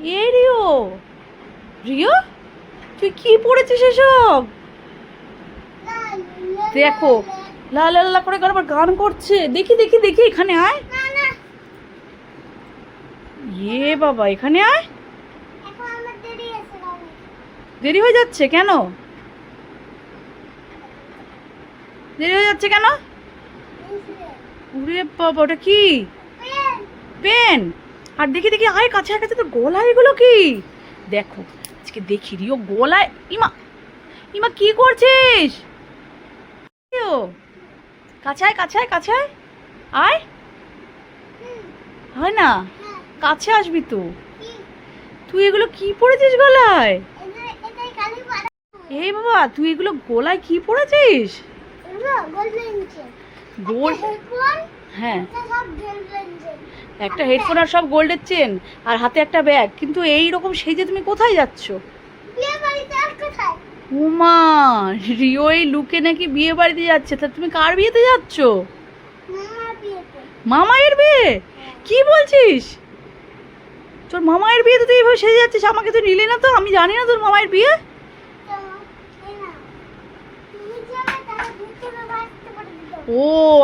এ Rio Rio? তুই কি পড়েছিস এসব? দেখো লা লা লা করে আবার গান করছে। দেখি দেখি দেখি এখানে আয়। এ বাবা এখানে আয়। দেরি হয়ে যাচ্ছে কেন? দেরি হয়ে যাচ্ছে কেন? উরে বাবা ওটা কি? পেন আর দেখি দেখি আয় কাছে কাছে তোর গলায় এগুলো কি? দেখো আজকে দেখি রিও গলায় ইমা ইমা কি করছিস? রিও, কাছে আয় কাছে আয় কাছে আয় আয়। হয় না? কাছে আসবি তো। তুই এগুলো কি পড়েছিস গলায়? এই বাবা তুই এগুলো গলায় কি পড়েছিস গোল হ্যাঁ। একটা হেডফোন আর সব গোল্ডের চেন আর হাতে একটা ব্যাগ কিন্তু এই রকম সেই যে তুমি কোথায় যাচ্ছ? উমা রিও এই লুকে নাকি বিয়ে বাড়িতে যাচ্ছে। তা তুমি কার বিয়েতে যাচ্ছ? মামায়ের বিয়ে? কি বলছিস? তোর মামায়ের বিয়েতে তুই এইভাবে সেজে যাচ্ছিস? আমাকে তো নিলি না তো? আমি জানি না তোর মামায়ের বিয়ে। ও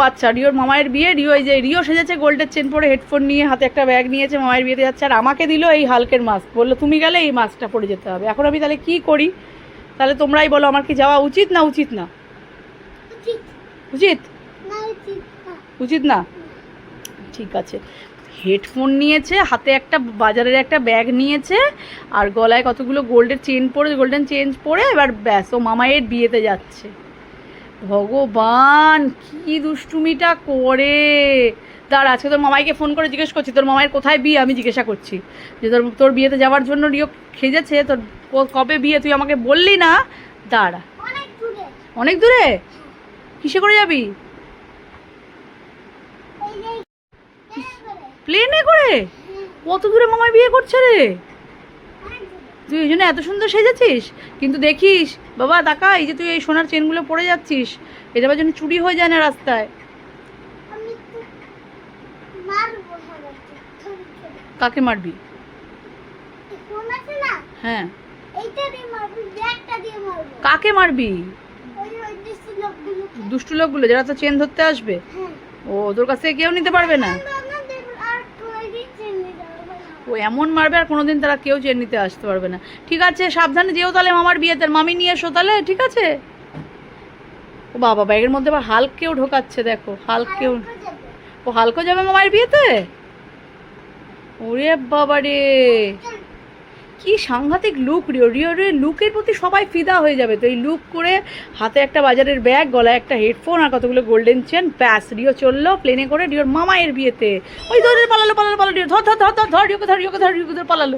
আচ্ছা রিওর মামায়ের বিয়ে? রিও এই যে রিও সেজেছে গোল্ডের চেন পরে হেডফোন নিয়ে হাতে একটা ব্যাগ নিয়েছে মামায়ের বিয়েতে যাচ্ছে। আর আমাকে দিল এই হালকের মাস্ক বলল তুমি গেলে এই মাস্কটা পরে যেতে হবে। এখন আমি তাহলে কি করি? তাহলে তোমরাই বলো আমার কি যাওয়া উচিত না উচিত না? উচিত। উচিত না? ঠিক আছে। হেডফোন নিয়েছে হাতে একটা বাজারের একটা ব্যাগ নিয়েছে আর গলায় কতগুলো গোল্ডের চেন পরে গোল্ডেন চেন পরে এবার ব্যাস ও মামায়ের বিয়েতে যাচ্ছে। ভগবান কি দুষ্টুমিটা করে। দাঁড়া আজকে তোর মামাইকে ফোন করে জিজ্ঞেস করছি তোর মামাইয়ের কোথায় বিয়ে? আমি জিজ্ঞাসা করছি যে তোর তোর বিয়েতে যাওয়ার জন্য রিও খেজেছে তোর কবে বিয়ে? তুই আমাকে বললি না? দাঁড়া। অনেক দূরে। কিসে করে যাবি? প্লেনে করে? কত দূরে মামাই বিয়ে করছে রে? তুই ওই জন্য এত সুন্দর সেজেছিস? কিন্তু দেখিস বাবা তাকা এই যে তুই এই সোনার চেনগুলো পরে যাচ্ছিস। এটা যেন চুরি হয়ে যায় না রাস্তায়। কাকে মারবি? হ্যাঁ। কাকে মারবি? দুষ্টু লোকগুলো যারা তো চেন ধরতে আসবে? ও তোর কাছ থেকে কেউ নিতে পারবে না ও এমন মারবে আর কোনোদিন তারা কেউ চেন নিতে আসতে পারবে না। ঠিক আছে সাবধানে যেও তাহলে মামার বিয়েতে মামি নিয়ে এসো তাহলে ঠিক আছে? ও বাবা ব্যাগের মধ্যে আবার হালকেও ঢোকাচ্ছে দেখো হালকেও ও হালকো যাবে মামার বিয়েতে? ওরে বাবা রে কি সাংঘাতিক লুক রিও রিও রিও লুকের প্রতি সবাই ফিদা হয়ে যাবে। তো এই লুক করে হাতে একটা বাজারের ব্যাগ গলায় একটা হেডফোন আর কতগুলো গোল্ডেন চেন প্যাস রিও চলল প্লেনে করে রিওর মামায়ের বিয়েতে। ওই ধরে পালালো পালালো পালালো রিও ধর ধর ধর ধর ধর রিওকে ধর রিওকে ধর রিওকে ধর পালালো?